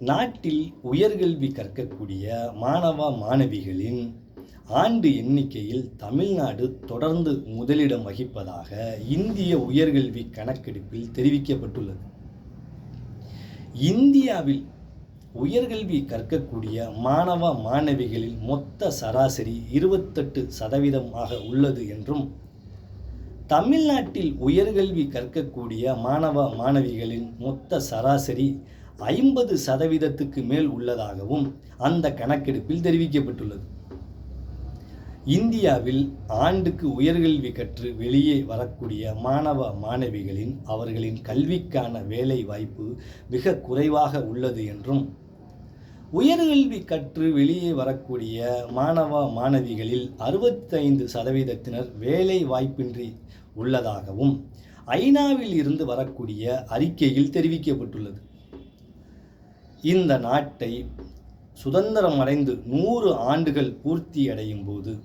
நாட்டில் உயர்கல்வி கற்கக்கூடிய மாணவ மாணவிகளின் ஆண்டு எண்ணிக்கையில் தமிழ்நாடு தொடர்ந்து முதலிடம் வகிப்பதாக இந்திய உயர்கல்வி கணக்கெடுப்பில் தெரிவிக்கப்பட்டுள்ளது. இந்தியாவில் உயர்கல்வி கற்கக்கூடிய மாணவ மாணவிகளில் மொத்த சராசரி இருபத்தெட்டு சதவீதமாக உள்ளது என்றும் தமிழ்நாட்டில் உயர்கல்வி கற்கக்கூடிய மாணவ மாணவிகளின் மொத்த சராசரி ஐம்பது சதவீதத்துக்கு மேல் உள்ளதாகவும் அந்த கணக்கெடுப்பில் தெரிவிக்கப்பட்டுள்ளது. இந்தியாவில் ஆண்டுக்கு உயர்கல்வி கற்று வெளியே வரக்கூடிய மாணவ மாணவிகளின் அவர்களின் கல்விக்கான வேலை வாய்ப்பு மிக குறைவாக உள்ளது என்றும் உயர்கல்வி கற்று வெளியே வரக்கூடிய மாணவ மாணவிகளில் அறுபத்தைந்து சதவீதத்தினர் வேலை வாய்ப்பின்றி உள்ளதாகவும் ஐநாவில் இருந்து வரக்கூடிய அறிக்கையில் தெரிவிக்கப்பட்டுள்ளது. இந்த நாட்டை சுதந்திரம் அடைந்து நூறு ஆண்டுகள் பூர்த்தி அடையும் போது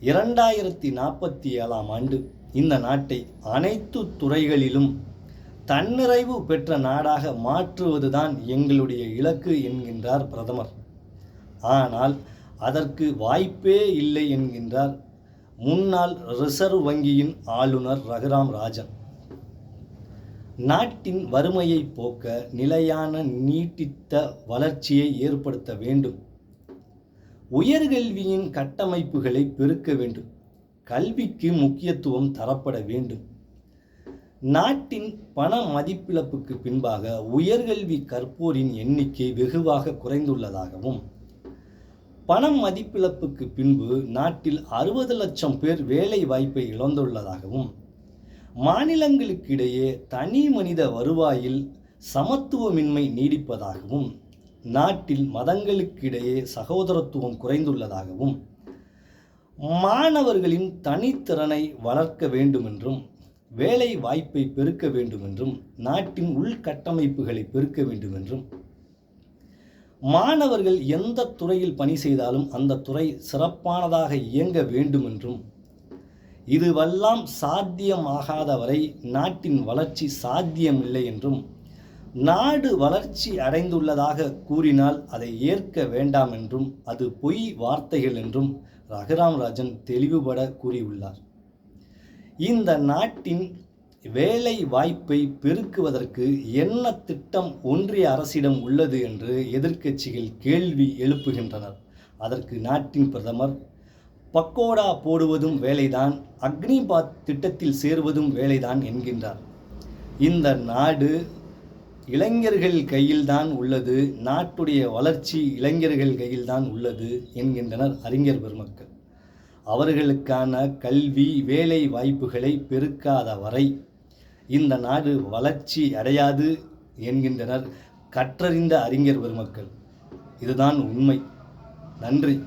இரண்டாயிரத்தி நாற்பத்தி ஏழாம் ஆண்டு இந்த நாட்டை அனைத்து துறைகளிலும் தன்னிறைவு பெற்ற நாடாக மாற்றுவதுதான் எங்களுடைய இலக்கு என்கின்றார் பிரதமர். ஆனால் அதற்கு வாய்ப்பே இல்லை என்கின்றார் முன்னாள் ரிசர்வ் வங்கியின் ஆளுநர் ரகுராம் ராஜன். நாட்டின் வறுமையை போக்க நிலையான நீட்டித்த வளர்ச்சியை ஏற்படுத்த வேண்டும். உயர்கல்வியின் கட்டமைப்புகளை பெருக்க வேண்டும். கல்விக்கு முக்கியத்துவம் தரப்பட வேண்டும். நாட்டின் பண மதிப்பிழப்புக்கு பின்பாக உயர்கல்வி கற்போரின் எண்ணிக்கை வெகுவாக குறைந்துள்ளதாகவும் பணம் மதிப்பிழப்புக்கு பின்பு நாட்டில் அறுபது லட்சம் பேர் வேலை வாய்ப்பை இழந்துள்ளதாகவும் மாநிலங்களுக்கிடையே தனி மனித வருவாயில் சமத்துவமின்மை நீடிப்பதாகவும் நாட்டில் மதங்களுக்கிடையே சகோதரத்துவம் குறைந்துள்ளதாகவும் மாணவர்களின் தனித்திறனை வளர்க்க வேண்டுமென்றும் வேலை வாய்ப்பை பெருக்க வேண்டுமென்றும் நாட்டின் உள்கட்டமைப்புகளை பெருக்க வேண்டுமென்றும் மாணவர்கள் எந்த துறையில் பணி செய்தாலும் அந்த துறை சிறப்பானதாக இயங்க வேண்டுமென்றும் இதுவெல்லாம் சாத்தியமாகாத வரை நாட்டின் வளர்ச்சி சாத்தியமில்லை என்றும் நாடு வளர்ச்சி அடைந்துள்ளதாக கூறினால் அதை ஏற்க வேண்டாம் என்றும் அது பொய் வார்த்தைகள் என்றும் ரகுராம் ராஜன் தெளிவுபட கூறியுள்ளார். இந்த நாட்டின் வேலை வாய்ப்பை பெருக்குவதற்கு என்ன திட்டம் ஒன்றிய அரசிடம் உள்ளது என்று எதிர்க்கட்சிகள் கேள்வி எழுப்புகின்றனர். அதற்கு நாட்டின் பிரதமர் பக்கோடா போடுவதும் வேலைதான் அக்னிபாத் திட்டத்தில் சேருவதும் வேலைதான் என்கின்றார். இந்த நாடு இளைஞர்கள் கையில்தான் உள்ளது நாட்டுடைய வளர்ச்சி இளைஞர்கள் கையில்தான் உள்ளது என்கின்றனர் அறிஞர் பெருமக்கள். அவர்களுக்கான கல்வி வேலை வாய்ப்புகளை பெருக்காத வரை இந்த நாடு வளர்ச்சி அடையாது என்கின்றனர் கற்றறிந்த அறிஞர் பெருமக்கள். இதுதான் உண்மை. நன்றி.